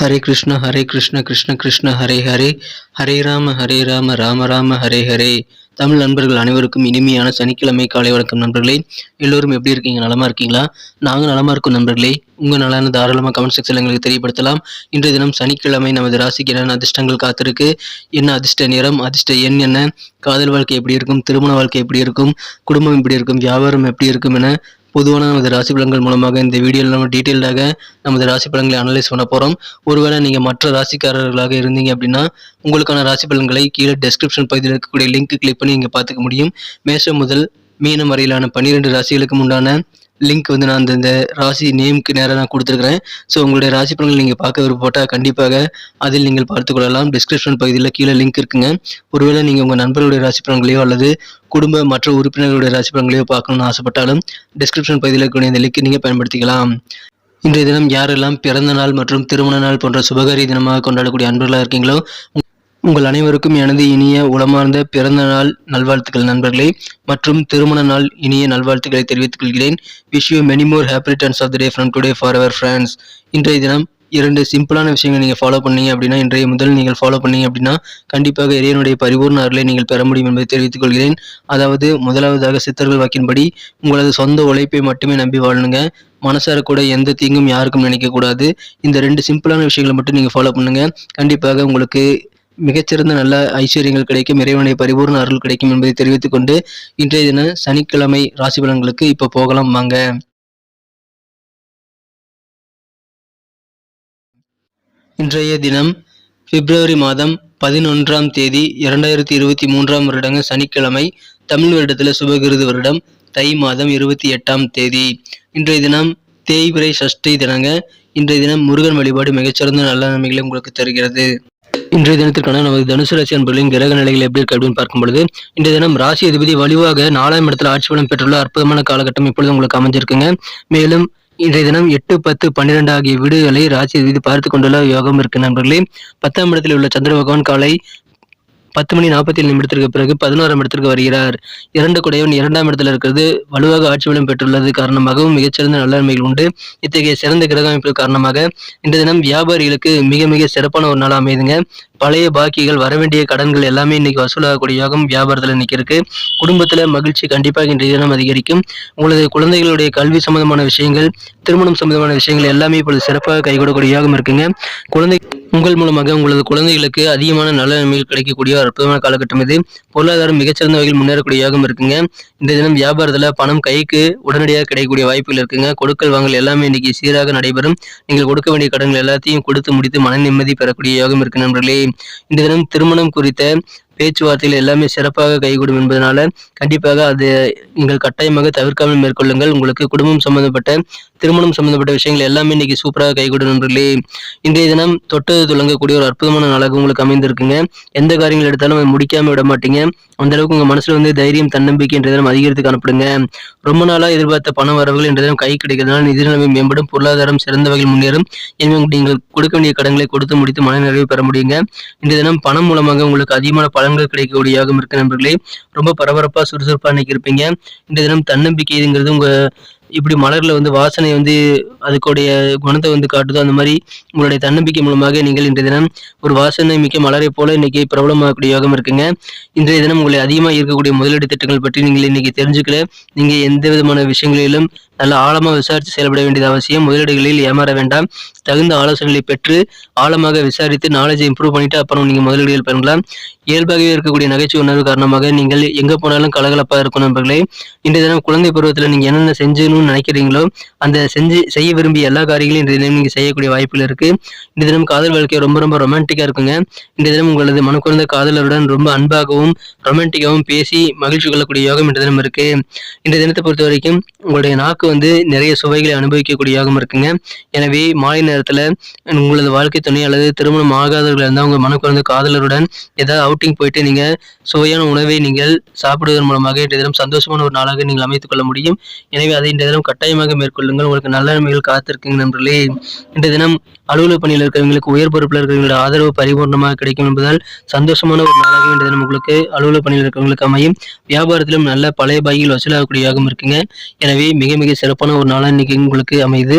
ஹரே கிருஷ்ண ஹரே கிருஷ்ண கிருஷ்ண கிருஷ்ண ஹரே ஹரே. ஹரே ராம ஹரே ராம ராம ராம ஹரே ஹரே. தமிழ் நண்பர்கள் அனைவருக்கும் இனிமையான சனிக்கிழமை காலை வணக்கம் நண்பர்களே. எல்லோரும் எப்படி இருக்கீங்க? நலமா இருக்கீங்களா? நாங்கள் நலமா இருக்கும் நண்பர்களே. உங்கள் நலன தாராளமாக கமெண்ட் செக்ஷனில் எங்களுக்கு தெரியப்படுத்தலாம். இன்றைய தினம் சனிக்கிழமை நமது ராசிக்கு என்னென்ன அதிர்ஷ்டங்கள் காத்திருக்கு? என்ன அதிர்ஷ்ட நிறம் அதிர்ஷ்ட எண் என்ன? காதல் வாழ்க்கை எப்படி இருக்கும்? திருமண வாழ்க்கை எப்படி இருக்கும்? குடும்பம் எப்படி இருக்கும்? வியாபாரம் எப்படி இருக்கும் என பொதுவான நமது ராசி பலன்கள் மூலமாக இந்த வீடியோவில் நம்ம டீட்டெயில்டாக நமது ராசி பலன்களை அனலைஸ் பண்ண போகிறோம் ஒருவேளை நீங்கள் மற்ற ராசிக்காரர்களாக இருந்தீங்க அப்படின்னா உங்களுக்கான ராசி பலன்களை கீழே டெஸ்கிரிப்ஷன் பகுதியில் இருக்கக்கூடிய லிங்க் கிளிக் பண்ணி நீங்கள் பார்த்துக்க முடியும். மேஷம் முதல் மீனம் வரையிலான பன்னிரெண்டு ராசிகளுக்கு உண்டான லிங்க் வந்து நான் அந்த இந்த ராசி நேமுக்கு நேராக நான் கொடுத்துருக்கிறேன். ஸோ உங்களுடைய ராசி பலன்கள் நீங்கள் பார்க்க விருப்பப்பட்டால் கண்டிப்பாக அதில் நீங்கள் பார்த்து கொள்ளலாம். டிஸ்கிரிப்ஷன் பகுதியில் கீழே லிங்க் இருக்குங்க. ஒருவேளை நீங்கள் உங்கள் நண்பர்களுடைய ராசி பலன்களையோ அல்லது குடும்ப மற்ற உறுப்பினர்களுடைய ராசி பலன்களையோ பார்க்கணும்னு ஆசைப்பட்டாலும் டிஸ்கிரிப்ஷன் பகுதியில் இருக்கக்கூடிய இந்த லிங்க் நீங்கள் பயன்படுத்திக்கலாம். இன்றைய தினம் யாரெல்லாம் பிறந்த நாள் மற்றும் திருமண நாள் போன்ற சுபகாரிய தினமாக கொண்டாடக்கூடிய அன்பர்களாக இருக்கீங்களோ உங்கள் அனைவருக்கும் எனது இனிய உளமார்ந்த பிறந்த நாள் நல்வாழ்த்துக்கள் நண்பர்களே. மற்றும் திருமண நாள் இனிய நல்வாழ்த்துக்களை தெரிவித்துக் கொள்கிறேன். Wish you many more happy returns of the day from today for our friends இன்றைய தினம் இரண்டு சிம்பிளான விஷயங்கள் நீங்கள் ஃபாலோ பண்ணீங்க அப்படின்னா இன்றைய முதல் நீங்கள் ஃபாலோ பண்ணீங்க அப்படின்னா கண்டிப்பாக இறைவனுடைய பரிபூர்ண அருளை நீங்கள் பெற முடியும் என்பதை தெரிவித்துக் கொள்கிறேன். அதாவது முதலாவதாக சித்தர்கள் வாக்கின்படி உங்களது சொந்த உழைப்பை மட்டுமே நம்பி வாழணுங்க மனசார கூட எந்த தீங்கும் யாருக்கும் நினைக்கக்கூடாது இந்த ரெண்டு சிம்பிளான விஷயங்களை மட்டும் நீங்கள் ஃபாலோ பண்ணுங்கள் கண்டிப்பாக உங்களுக்கு மிகச்சிறந்த நல்ல ஐஸ்வர்யங்கள் கிடைக்கும் இறைவனை பரிபூர்ண அருள் கிடைக்கும் என்பதை தெரிவித்துக் கொண்டு இன்றைய தின சனிக்கிழமை ராசி பலன்களுக்கு இப்போ போகலாம் வாங்க. இன்றைய தினம் பிப்ரவரி மாதம் பதினொன்றாம் தேதி இரண்டாயிரத்தி இருபத்தி மூன்றாம் வருடங்க சனிக்கிழமை தமிழ் வருடத்தில் சுபகிருது வருடம் தை மாதம் இருபத்தி எட்டாம் தேதி. இன்றைய தினம் தேய்பிரை சஷ்டி தினங்க இன்றைய தினம் முருகன் வழிபாடு மிகச்சிறந்த நல்ல நன்மைகளை உங்களுக்கு தருகிறது. இன்றைய தினத்திற்கான நமது தனுசு ராசி அன்பர்களின் கிரக நிலைகள் எப்படி இருக்கு அப்படின்னு பார்க்கும் பொழுது இன்றைய தினம் ராசி அதிபதி வலுவாக நாலாம் இடத்துல ஆட்சி பலம் பெற்றுள்ள அற்புதமான காலகட்டம் இப்பொழுது உங்களுக்கு அமைஞ்சிருக்குங்க. மேலும் இன்றைய தினம் எட்டு பத்து பன்னிரெண்டு ஆகிய வீடுகளை ராசி அதிபதி பார்த்து கொண்டுள்ள யோகம் இருக்கு நண்பர்களே. பத்தாம் இடத்தில் உள்ள சந்திர பகவான் காலை பத்து மணி நாற்பத்தி ஏழு நிமிடத்திற்கு பிறகு பதினோராம் இடத்திற்கு வருகிறார். இரண்டு குடையவன் இரண்டாம் இடத்தில் இருக்கிறது. வலுவாக ஆட்சி பலம் பெற்றுள்ளது காரணமாகவும் மிகச்சிறந்த நல்ல நன்மைகள் உண்டு. இத்தகைய சிறந்த கிரக அமைப்பு காரணமாக இன்றைய தினம் வியாபாரிகளுக்கு மிக மிக சிறப்பான ஒரு நாள் அமைதுங்க. பழைய பாக்கிகள் வரவேண்டிய கடன்கள் எல்லாமே இன்னைக்கு வசூலாகக்கூடிய யோகம் வியாபாரத்தில் இன்னைக்கு இருக்கு குடும்பத்தில் மகிழ்ச்சி கண்டிப்பாக இன்றைய தினம் அதிகரிக்கும். உங்களது குழந்தைகளுடைய கல்வி சம்பந்தமான விஷயங்கள் திருமணம் சம்பந்தமான விஷயங்கள் எல்லாமே இப்பொழுது சிறப்பாக கை யோகம் இருக்குங்க. குழந்தை உங்கள் மூலமாக உங்களது குழந்தைகளுக்கு அதிகமான நல்ல நன்மைகள் கிடைக்கக்கூடிய ஒரு அற்புதமான காலகட்டம் இது. பொருளாதாரம் மிகச்சிறந்த வகையில் முன்னேறக்கூடிய யோகம் இருக்குங்க. இந்த தினம் வியாபாரத்தில் பணம் கைக்கு உடனடியாக கிடைக்கக்கூடிய வாய்ப்புகள் இருக்குங்க. கொடுக்கல் வாங்கல் எல்லாமே இன்னைக்கு சீராக நடைபெறும். நீங்கள் கொடுக்க வேண்டிய கடன்கள் எல்லாத்தையும் கொடுத்து முடித்து மன நிம்மதி பெறக்கூடிய யோகம் இருக்கு நண்பர்களே. இந்த தினம் திருமணம் குறித்த பேச்சுவார்த்தைகள் எல்லாமே சிறப்பாக கைகூடும் என்பதனால கண்டிப்பாக அது நீங்கள் கட்டாயமாக தவிர்க்காமல் மேற்கொள்ளுங்கள். உங்களுக்கு குடும்பம் சம்பந்தப்பட்ட திருமணம் சம்பந்தப்பட்ட விஷயங்கள் எல்லாமே இன்னைக்கு சூப்பராக கைகூடும் நண்பர்களே. இன்றைய தினம் தொட்டது துளங்கக்கூடிய ஒரு அற்புதமான நாளாக உங்களுக்கு அமைந்திருக்குங்க. எந்த காரியங்கள் எடுத்தாலும் அதை முடிக்காம விட மாட்டீங்க. அந்த அளவுக்கு உங்க மனசுல வந்து தைரியம் தன்னம்பிக்கை என்ற தினம் அதிகரித்து காணப்படுங்க. ரொம்ப நாளா எதிர்பார்த்த பண வரவுகள் என்ற தினம் கை கிடைக்கிறதுனால நிதி நிலைமை மேம்படும். பொருளாதாரம் சிறந்த வகையில் முன்னேறும். எனவே நீங்கள் கொடுக்க வேண்டிய கடன்களை கொடுத்து முடித்து மன நிறைவு பெற முடியுங்க. இன்றைய தினம் பணம் மூலமாக உங்களுக்கு அதிகமான பல பலன்கள் கிடைக்கக்கூடிய யோகம் இருக்கு நண்பர்களே. ரொம்ப பரபரப்பா சுறுசுறுப்பா இன்னைக்கு இருப்பீங்க. இந்த தினம் தன்னம்பிக்கைங்கிறது உங்க இப்படி மலர்ல வந்து வாசனை வந்து அதுக்குடைய குணத்தை வந்து காட்டுதோ அந்த மாதிரி உங்களுடைய தன்னம்பிக்கை மூலமாக நீங்கள் இன்றைய தினம் ஒரு வாசனை மிக்க மலரை போல இன்னைக்கு பிரபலமாகக்கூடிய யோகம் இருக்குங்க. இன்றைய தினம் உங்களை அதிகமாக இருக்கக்கூடிய முதலீடு திட்டங்கள் பற்றி நீங்கள் இன்னைக்கு தெரிஞ்சுக்கல. நீங்க எந்த விதமான விஷயங்களிலும் நல்ல ஆழமாக விசாரித்து செயல்பட வேண்டியது அவசியம். முதலீடுகளில் ஏமாற வேண்டாம். தகுந்த ஆலோசனைகளை பெற்று ஆழமாக விசாரித்து நாலேஜை இம்ப்ரூவ் பண்ணிட்டு அப்புறம் நீங்கள் முதலீடுகள் பண்ணலாம் இயல்பாகவே இருக்கக்கூடிய நகைச்சுவை உணர்வு காரணமாக நீங்கள் எங்கே போனாலும் கலகலப்பாக இருக்கும் நண்பர்களே. இன்றைய தினம் குழந்தை பருவத்தில் நீங்கள் என்னென்ன செஞ்சணும்னு நினைக்கிறீங்களோ அந்த செஞ்சு செய்ய விரும்பிய எல்லா காரியங்களையும் இன்றைய தினம் நீங்கள் செய்யக்கூடிய வாய்ப்புகள் இருக்குது இந்த தினம் காதல் வாழ்க்கை ரொம்ப ரொம்ப ரொமான்டிக்காக இருக்குங்க. இந்த தினம் உங்களது மனக்குறந்த காதலருடன் ரொம்ப அன்பாகவும் ரொமான்டிக்காகவும் பேசி மகிழ்ச்சி கொள்ளக்கூடிய யோகம் இன்றைய தினம் இருக்கு. இந்த தினத்தை பொறுத்த வரைக்கும் உங்களுடைய நாக்கு வந்து நிறைய சுவைகளை அனுபவிக்கக்கூடிய யோகம் இருக்குங்க. எனவே மாலை நேரத்தில் உங்களது வாழ்க்கை துணை அல்லது திருமணம் ஆகாதவர்கள் இருந்தால் உங்கள் மனக்குறந்த காதலருடன் ஏதாவது அவுட்டிங் போயிட்டு நீங்கள் சுவையான உணவை நீங்கள் சாப்பிடுவதன் மூலமாக இன்றைய தினம் சந்தோஷமான ஒரு நாளாக நீங்கள் அமைத்துக் கொள்ள முடியும். எனவே அதை இன்றைய தினம் கட்டாயமாக மேற்கொள்ளுங்கள். உங்களுக்கு நல்ல நன்மைகள் காத்திருக்குங்க நண்பர்களே. இன்றைய தினம் அலுவலக பணியில் இருக்கிறவங்களுக்கு உயர் பொறுப்பில் இருக்கிறவங்களோட ஆதரவு பரிபூர்ணமாக கிடைக்கும் என்பதால் சந்தோஷமான ஒரு நாளாக இன்றைய தினம் உங்களுக்கு அலுவலக பணியில் இருக்கிறவங்களுக்கு அமையும். வியாபாரத்திலும் நல்ல பழைய பாய்கள் வசூலாகக்கூடிய இருக்குங்க. எனவே மிக மிக சிறப்பான ஒரு நாளாக இன்னைக்கு உங்களுக்கு அமையுது.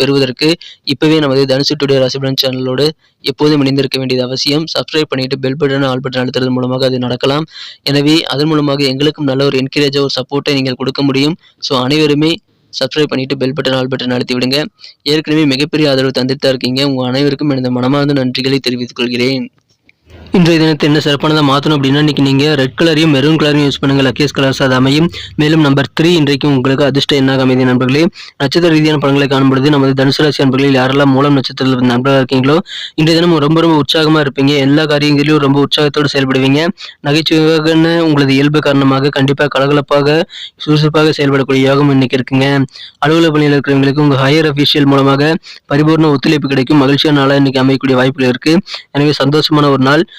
பெறுவதற்கு இப்போவே நமது தனுசு டுடே ராசிபலன் சேனலோடு எப்போதும் இணைந்திருக்க வேண்டியது அவசியம். சப்ஸ்கிரைப் பண்ணிட்டு பெல் பட்டன் ஆல் பட்டன் அழுத்துறது மூலமாக அது நடக்கலாம். எனவே அதன் மூலமாக எங்களுக்கும் நல்ல ஒரு என்கரேஜாக ஒரு சப்போர்ட்டை நீங்கள் கொடுக்க முடியும். ஸோ அனைவருமே சப்ஸ்கிரைப் பண்ணிட்டு பெல் பட்டன் ஆல் பட்டன் அழுத்தி விடுங்க. ஏற்கனவே மிகப்பெரிய ஆதரவு தந்துட்டு தான் இருக்கீங்க. உங்கள் அனைவருக்கும் எனது மனமார்ந்த நன்றிகளை தெரிவித்துக் கொள்கிறேன். இன்றைய தினத்தை என்ன சிறப்பானதாக மாற்றணும் அப்படின்னா இன்றைக்கி நீங்கள் ரெட் கலரையும் மெரூன் கலரையும் யூஸ் பண்ணுங்கள் லக்கேஸ் கலர்ஸ் அது அமையும். மேலும் நம்பர் த்ரீ இன்றைக்கும் உங்களுக்கு அதிர்ஷ்ட என்ன அமைதி நண்பர்களே. நட்சத்திர ரீதியான படங்களை காணும்பொழுது நமது தனுசு ராசி நண்பர்களில் யாரெல்லாம் மூலம் நட்சத்திரத்தில் நண்பர்களாக இருக்கீங்களோ இன்றைய தினம் ரொம்ப ரொம்ப உற்சாகமாக இருப்பீங்க. எல்லா காரியங்களிலும் ரொம்ப உற்சாகத்தோடு செயல்படுவீங்க. நகைச்சுவையான உங்களது இயல்பு காரணமாக கண்டிப்பாக கலகலப்பாக சுறுசுறுப்பாக செயல்படக்கூடிய யோகம் இன்னைக்கு இருக்குங்க. அலுவலக பணியில் இருக்கிறவங்களுக்கு உங்கள் ஹையர் அஃபீஷியல் மூலமாக பரிபூர்ண ஒத்துழைப்பு கிடைக்கும். மகிழ்ச்சியான நாளாக இன்னைக்கு அமையக்கூடிய வாய்ப்புகள் இருக்குது எனவே சந்தோஷமான ஒரு நாள்.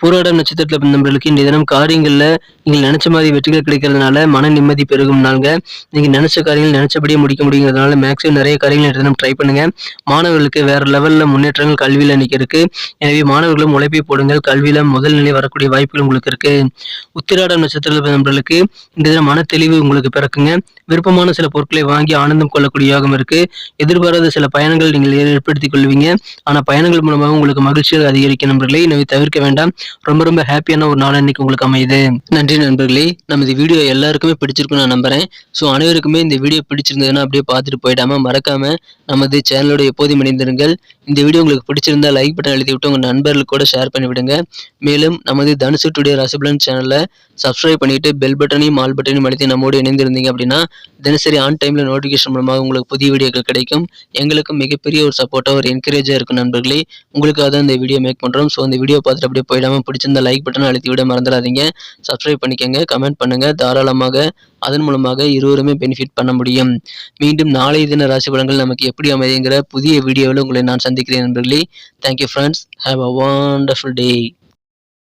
பூராடம் நட்சத்திரத்தில் பிறந்தவர்களுக்கு இந்த தினம் காரியங்களில் நீங்கள் நினைச்ச மாதிரி வெற்றிகள் கிடைக்கிறதுனால மன நிம்மதி பெருகும் நாளுங்க. நீங்கள் நினைச்ச காரியங்கள் நினைச்சபடியே முடிக்க முடியுங்கிறதுனால மேக்ஸிமம் நிறைய காரியங்கள் இந்த தினம் ட்ரை பண்ணுங்க. மாணவர்களுக்கு வேற லெவலில் முன்னேற்றங்கள் கல்வியில் இன்னைக்கு இருக்கு. எனவே மாணவர்களும் உழைப்பை போடுங்கள். கல்வியில் முதல் நிலை வரக்கூடிய வாய்ப்புகள் உங்களுக்கு இருக்கு. உத்திராடம் நட்சத்திரத்தில் பிறந்தவர்களுக்கு இந்த தினம் மன தெளிவு உங்களுக்கு பிறக்குங்க. விருப்பமான சில பொருட்களை வாங்கி ஆனந்தம் கொள்ளக்கூடிய யோகம் இருக்கு. எதிர்பாராத சில பயணங்கள் நீங்கள் ஏற்படுத்திக் கொள்வீங்க. ஆனால் பயணங்கள் மூலமாக உங்களுக்கு மகிழ்ச்சிகள் அதிகரிக்க நம்பர்களை எனவே தவிர்க்க வேண்டாம். ரொம்ப ரொம்ப ஹாப்பியான ஒரு நாள் இன்னைக்கு உங்களுக்கு அமையுது. நன்றி நண்பர்களே. நமது வீடியோ எல்லாருக்குமே பிடிச்சிருக்குன்னு நான் நம்புறேன். ஸோ அனைவருக்குமே இந்த வீடியோ பிடிச்சிருந்ததுன்னா அப்படியே பார்த்துட்டு போயிடாம மறக்காம நமது சேனலோட எப்போதும் இணைந்திருங்கள். இந்த வீடியோ உங்களுக்கு பிடிச்சிருந்தா லைக் பட்டன் எழுதி விட்டு உங்கள் நண்பர்களுக்கு கூட ஷேர் பண்ணி விடுங்க மேலும் நமது தனுசு டுடே ரசபலன் சேனலில் சப்ஸ்கிரைப் பண்ணிட்டு பெல் பட்டனையும் ஆல் பட்டனையும் அழுத்தி நம்மோடு இணைந்திருந்தீங்க அப்படின்னா தினசரி ஆன் டைமில் நோட்டிஃபிகேஷன் மூலமாக உங்களுக்கு புதிய வீடியோக்கள் கிடைக்கும். எங்களுக்கும் மிகப்பெரிய ஒரு சப்போர்ட்டாக ஒரு என்கரேஜாக இருக்கும் நண்பர்களே. உங்களுக்காக தான் இந்த வீடியோ மேக் பண்ணுறோம் ஸோ இந்த வீடியோ பார்த்துட்டு அப்படியே போயிடாமல் பிடிச்சிருந்த லைக் பட்டனை அழுத்தி விட மறந்துடாதீங்க. சப்ஸ்கிரைப் பண்ணிக்கோங்க கமெண்ட் பண்ணுங்கள் தாராளமாக அதன் மூலமாக இருவருமே பெனிஃபிட் பண்ண முடியும். மீண்டும் நாளைய தின ராசி பலன்கள் நமக்கு எப்படி அமையுங்கிற புதிய வீடியோவில் உங்களை நான் சந்திக்கிறேன் நண்பர்களே. Thank you friends have a wonderful day